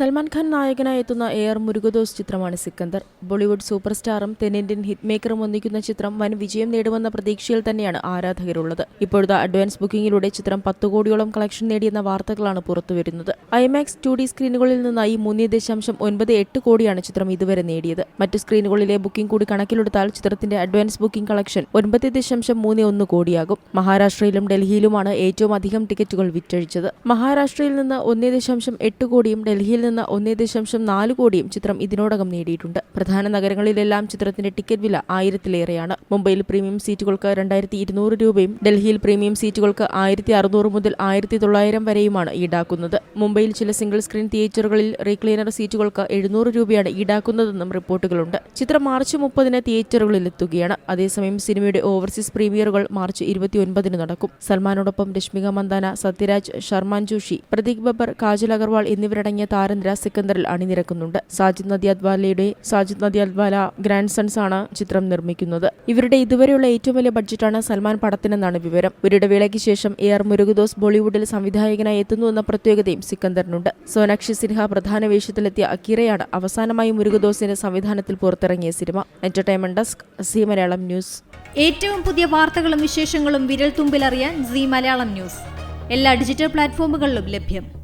സൽമാൻ ഖാൻ നായകനായി എത്തുന്ന A R Murugadoss ചിത്രമാണ് സിക്കന്ദർ. ബോളിവുഡ് സൂപ്പർ സ്റ്റാറും തെന്നിന്ത്യൻ ഹിറ്റ് മേക്കറും ഒന്നിക്കുന്ന ചിത്രം വൻ വിജയം നേടുമെന്ന പ്രതീക്ഷയിൽ തന്നെയാണ് ആരാധകരുള്ളത്. ഇപ്പോഴത്തെ അഡ്വാൻസ് ബുക്കിംഗിലൂടെ ചിത്രം പത്ത് കോടിയോളം കളക്ഷൻ നേടിയെന്ന വാർത്തകളാണ് പുറത്തുവരുന്നത്. ഐമാക്സ് ടു ഡി സ്ക്രീനുകളിൽ നിന്നായി മൂന്ന് ദശാംശം ഒൻപത് എട്ട് കോടിയാണ് ചിത്രം ഇതുവരെ നേടിയത്. മറ്റ് സ്ക്രീനുകളിലെ ബുക്കിംഗ് കൂടി കണക്കിലെടുത്താൽ ചിത്രത്തിന്റെ അഡ്വാൻസ് ബുക്കിംഗ് കളക്ഷൻ ഒൻപത് ദശാംശം മൂന്ന് ഒന്ന് കോടിയാകും. മഹാരാഷ്ട്രയിലും ഡൽഹിയിലുമാണ് ഏറ്റവും അധികം ടിക്കറ്റുകൾ വിറ്റഴിച്ചത്. മഹാരാഷ്ട്രയിൽ നിന്ന് ഒന്ന് ദശാംശം എട്ട് കോടിയും ഡൽഹിയിൽ നിന്ന് ഒന്നേ ദശാംശം നാല് കോടിയും ചിത്രം ഇതിനോടകം നേടിയിട്ടുണ്ട്. പ്രധാന നഗരങ്ങളിലെല്ലാം ചിത്രത്തിന്റെ ടിക്കറ്റ് വില ആയിരത്തിലേറെയാണ്. മുംബൈയിൽ പ്രീമിയം സീറ്റുകൾക്ക് രണ്ടായിരത്തി ഇരുന്നൂറ് രൂപയും ഡൽഹിയിൽ പ്രീമിയം സീറ്റുകൾക്ക് ആയിരത്തി അറുന്നൂറ് മുതൽ ആയിരത്തി തൊള്ളായിരം വരെയുമാണ് ഈടാക്കുന്നത്. മുംബൈയിൽ ചില സിംഗിൾ സ്ക്രീൻ തിയേറ്ററുകളിൽ റീക്ലീനർ സീറ്റുകൾക്ക് എഴുന്നൂറ് രൂപയാണ് ഈടാക്കുന്നതെന്നും റിപ്പോർട്ടുകളുണ്ട്. ചിത്രം മാർച്ച് മുപ്പതിന് തിയേറ്ററുകളിൽ എത്തുകയാണ്. അതേസമയം സിനിമയുടെ ഓവർസീസ് പ്രീമിയറുകൾ മാർച്ച് ഇരുപത്തിയൊൻപതിന് നടക്കും. സൽമാനോടൊപ്പം രശ്മിക മന്ദാന സത്യരാജ് ശർമാൻ ജോഷി പ്രതീക് ബബ്ബർ കാജൽ അഗർവാൾ എന്നിവരടങ്ങിയ താരനിര സിക്കന്ദറിൽ അണിനിരക്കുന്നുണ്ട്. സാജിദ് നദിയാദ്വാലയുടെ സാജിദ് നദിയാദ്വാല ഗ്രാൻഡ് സൺസ് ആണ് ചിത്രം നിർമ്മിക്കുന്നത്. ഇവരുടെ ഇതുവരെയുള്ള ഏറ്റവും വലിയ ബഡ്ജറ്റാണ് സൽമാൻ പടത്തിനെന്നാണ് വിവരം. ഒരിടവേളയ്ക്ക് ശേഷം എ ആർ മുരുകുദോസ് ബോളിവുഡിൽ സംവിധായകനായി എത്തുന്നുവെന്ന പ്രത്യേകതയും സിക്കന്ദറിനുണ്ട്. സോനാക്ഷി സിൻഹ പ്രധാന വേഷത്തിലെത്തിയ അക്കീറയാണ് അവസാനമായി മുരുകുദോസിന്റെ സംവിധാനത്തിൽ പുറത്തിറങ്ങിയ cinema. Entertainment desk Zee Malayalam news. ഏറ്റവും പുതിയ വാർത്തകളും വിശേഷങ്ങളും വിരൽ തുമ്പിലറിയാൻ സി മലയാളം ന്യൂസ്. എല്ലാ ഡിജിറ്റൽ പ്ലാറ്റ്ഫോമുകളിലും ലഭ്യം.